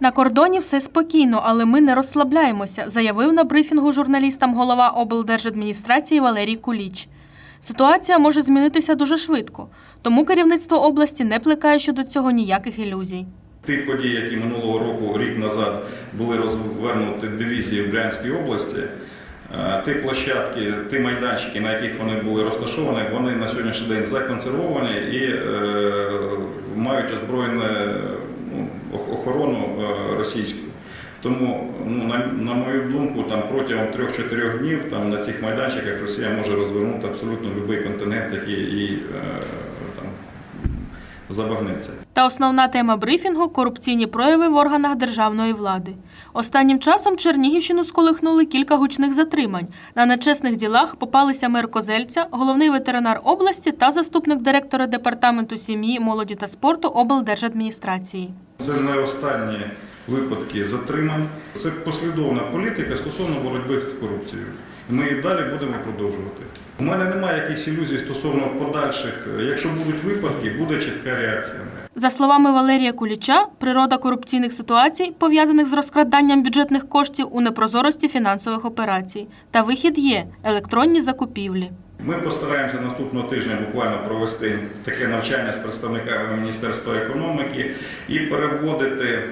На кордоні все спокійно, але ми не розслабляємося, заявив на брифінгу журналістам голова облдержадміністрації Валерій Куліч. Ситуація може змінитися дуже швидко, тому керівництво області не плекає щодо цього ніяких ілюзій. Ті події, які минулого року, рік назад, були розвернуті дивізії в Брянській області, е, ті площадки, ті майданчики, на яких вони були розташовані, вони на сьогоднішній день законсервовані і е, мають охорону російську. Тому, ну, на, на мою думку, там протягом 3-4 днів там, на цих майданчиках Росія може розвернути абсолютно будь-який континент, який їй е, там, забагнеться. Та основна тема брифінгу корупційні прояви в органах державної влади. Останнім часом Чернігівщину сколихнули кілька гучних затримань. На нечесних ділах попалися мер Козельця, головний ветеринар області та заступник директора департаменту сім'ї, молоді та спорту облдержадміністрації. Це не останні випадки затримань. Це послідовна політика стосовно боротьби з корупцією. І Ми її далі будемо продовжувати. У мене немає якихось ілюзій стосовно подальших. Якщо будуть випадки, буде чітка реакція. За словами Валерія Куліча, природа корупційних ситуацій, пов'язаних з розкраданням бюджетних коштів у непрозорості фінансових операцій. Та вихід є електронні закупівлі. Ми постараємося наступного тижня буквально провести таке навчання з представниками Міністерства економіки і переводити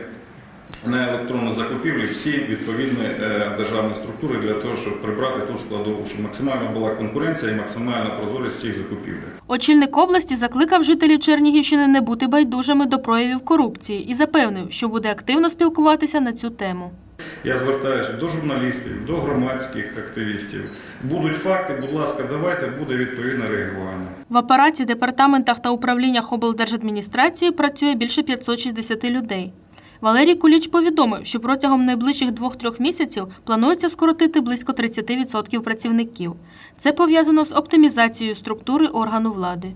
на електронну закупівлю всі відповідні е, державні структури для того, щоб прибрати ту складову, щоб максимально була конкуренція і максимальна прозорість цих закупівлях. Очільник області закликав жителів Чернігівщини не бути байдужими до проявів корупції і запевнив, що буде активно спілкуватися на цю тему. Я звертаюся до журналістів, до громадських активістів. Будуть факти, будь ласка, давайте буде відповідне реагування. В апараті, департаментах та управліннях облдержадміністрації працює більше 560 людей. Валерій Куліч повідомив, що протягом найближчих двох-трьох місяців планується скоротити близько 30% працівників. Це пов'язано з оптимізацією структури органу влади.